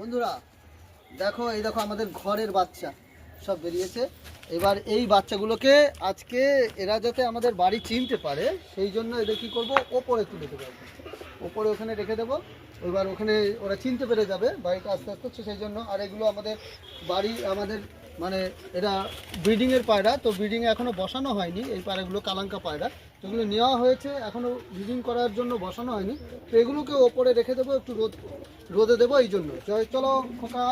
বন্ধুরা, দেখো, এই দেখো আমাদের ঘরের বাচ্চা সব বেরিয়েছে। এবার এই বাচ্চাগুলোকে আজকে এরা যাতে আমাদের বাড়ি চিনতে পারে, সেই জন্য এদের কী করব, ওপরে তুলে দেবো ওপরে ওখানে রেখে দেবো। এবার ওখানে ওরা চিনতে পেরে যাবে, বাড়িটা আস্তে আস্তে হচ্ছে, সেই জন্য আর এগুলো আমাদের বাড়ি, আমাদের মানে এরা ব্রিডিংয়ের পায়রা তো ব্রিডিংয়ে এখনও বসানো হয়নি এই পায়রাগুলো কালাঙ্কা পায়রা। তো এগুলো নেওয়া হয়েছে এখনও ব্রিডিং করার জন্য বসানো হয়নি। তো এগুলোকে ওপরে রেখে দেবো একটু রোদ রোদে দেবো এই জন্য। চল- চলো খোকা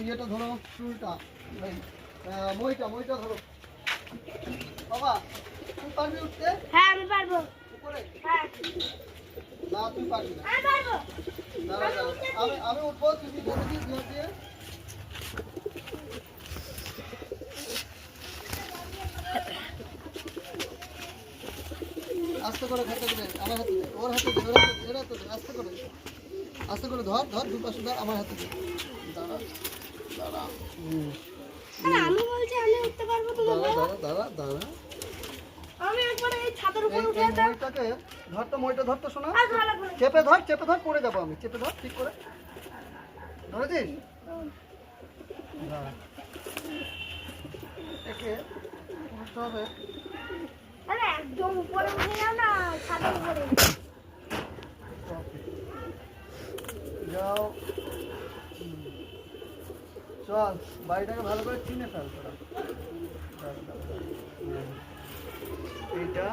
ইয়েটা ধরো চুলটা মইটা মইটা ধরো। বাবা তুমি পারবি উঠতে? হ্যাঁ আমি পারব। উপরে? হ্যাঁ। না তুই পারবি না। আমি পারব। আমি আমি উঠবো তুমি ধরে দিয়ে দিয়ে। আস্তে করে দে আমার হাতে দে ওর হাতে দে ওর হাতে দে, এর হাতে দে আস্তে করে আস্তে করে ধর ধর দুই পাশে ধর আমার হাতে দে। দাঁড়া দাঁড়া। আমি বলছি আমি উঠতে পারব তুমি দাঁড়া বলো। দাঁড়া দাঁড়া দাঁড়া। আমি একবার এই ছাদের উপর উঠে এই যেতাম মইটাকে ধর তো মইটা ধর তো শোনা। চেপে ধর চেপে ধর পড়ে যাব আমি। চেপে ধর ঠিক করে। ধরেছিস? দাঁড়া। একে উঠতে হবে। আরে একদম উপরে উঠে যাও না ছাদের উপরে যাও। চল বাড়িটাকে ভালো করে চিনে ফেল তোরা। এইটা।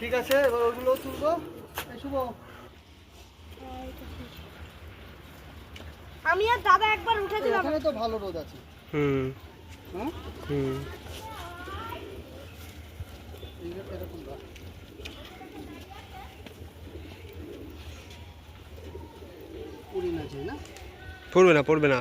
ঠিক আছে এবার ওগুলো তুলবো। এই শুভ। আমি আর দাদা একবার উঠেছিলাম। এখানে তো ভালো রোদ আছে। হুম? হুম এই- এরকম রাখ। কুড়ি না চাই না পড়বে না পড়বে না।